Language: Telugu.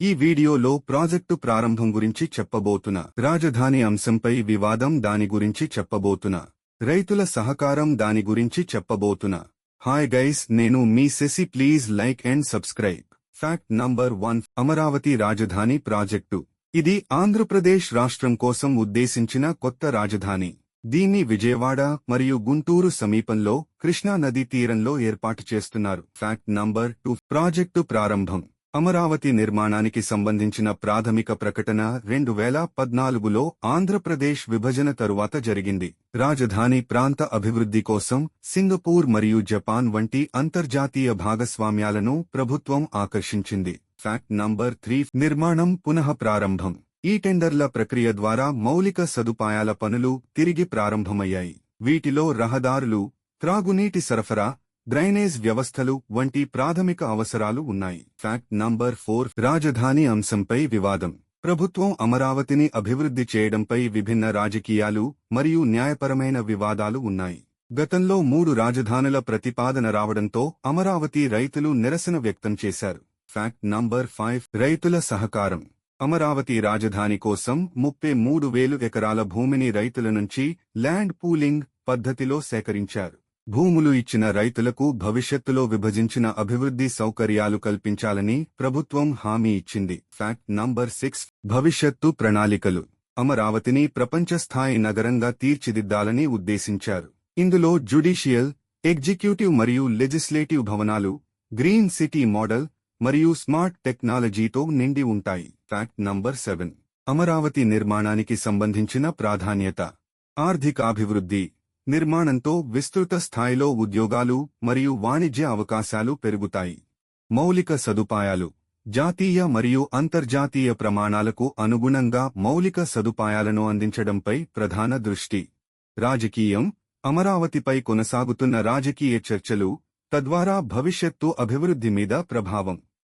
ఈ వీడియోలో ప్రాజెక్టు ప్రారంభం గురించి చెప్పబోతున్న రాజధాని అంశంపై వివాదం దాని గురించి చెప్పబోతున్నా రైతుల సహకారం దాని గురించి చెప్పబోతున్న. హాయ్ గైస్ నేను మీ సెసి please like and subscribe fact number one Amaravati రాజధాని ప్రాజెక్టు. ఇది ఆంధ్రప్రదేశ్ రాష్ట్రం కోసం ఉద్దేశించిన కొత్త రాజధాని. దీన్ని విజయవాడ మరియు గుంటూరు సమీపంలో కృష్ణా నదీ తీరంలో ఏర్పాటు చేస్తున్నారు. ఫ్యాక్ట్ నంబర్ టూ ప్రాజెక్టు ప్రారంభం. అమరావతి నిర్మాణానికి సంబంధించిన ప్రాథమిక ప్రకటన రెండు వేల పద్నాలుగులో ఆంధ్రప్రదేశ్ విభజన తరువాత జరిగింది. రాజధాని ప్రాంత అభివృద్ధి కోసం సింగపూర్ మరియు జపాన్ వంటి అంతర్జాతీయ భాగస్వామ్యాలను ప్రభుత్వం ఆకర్షించింది. ఫ్యాక్ట్ నంబర్ త్రీ నిర్మాణం పునః ప్రారంభం. ఈ టెండర్ల ప్రక్రియ ద్వారా మౌలిక సదుపాయాల పనులు తిరిగి ప్రారంభమయ్యాయి. వీటిలో రహదారులు త్రాగునీటి సరఫరా డ్రైనేజ్ వ్యవస్థలు వంటి ప్రాథమిక అవసరాలు ఉన్నాయి. ఫ్యాక్ట్ నంబర్ ఫోర్ రాజధాని అంశంపై వివాదం. ప్రభుత్వం అమరావతిని అభివృద్ధి చేయడంపై విభిన్న రాజకీయాలు మరియు న్యాయపరమైన వివాదాలు ఉన్నాయి. గతంలో మూడు రాజధానుల ప్రతిపాదన రావడంతో అమరావతి రైతులు నిరసన వ్యక్తం చేశారు. ఫ్యాక్ట్ నంబర్ ఫైవ్ రైతుల సహకారం. అమరావతి రాజధాని కోసం ముప్పై మూడు వేలు ఎకరాల భూమిని రైతుల నుంచి ల్యాండ్ పూలింగ్ పద్ధతిలో సేకరించారు. భూములు ఇచ్చిన రైతులకు భవిష్యత్తులో విభజించిన అభివృద్ధి సౌకర్యాలు కల్పించాలని ప్రభుత్వం హామీ ఇచ్చింది. ఫ్యాక్ట్ నంబర్ సిక్స్ భవిష్యత్తు ప్రణాళికలు. అమరావతిని ప్రపంచస్థాయి నగరంగా తీర్చిదిద్దాలని ఉద్దేశించారు. ఇందులో జ్యుడిషియల్ ఎగ్జిక్యూటివ్ మరియు లెజిస్లేటివ్ భవనాలు గ్రీన్ సిటీ మోడల్ మరియు స్మార్ట్ టెక్నాలజీతో నిండి ఉంటాయి. ఫ్యాక్ట్ నంబర్ సెవెన్ అమరావతి నిర్మాణానికి సంబంధించిన ప్రాధాన్యత. ఆర్థికాభివృద్ధి నిర్మాణంతో విస్తృత స్థాయిలో ఉద్యోగాలు మరియు వాణిజ్య అవకాశాలు పెరుగుతాయి. మౌలిక సదుపాయాలు జాతీయ మరియు అంతర్జాతీయ ప్రమాణాలకు అనుగుణంగా మౌలిక సదుపాయాలను అందించడంపై ప్రధాన దృష్టి. రాజకీయం అమరావతిపై కొనసాగుతున్న రాజకీయ చర్చలు తద్వారా భవిష్యత్తు అభివృద్ధి మీద ప్రభావం.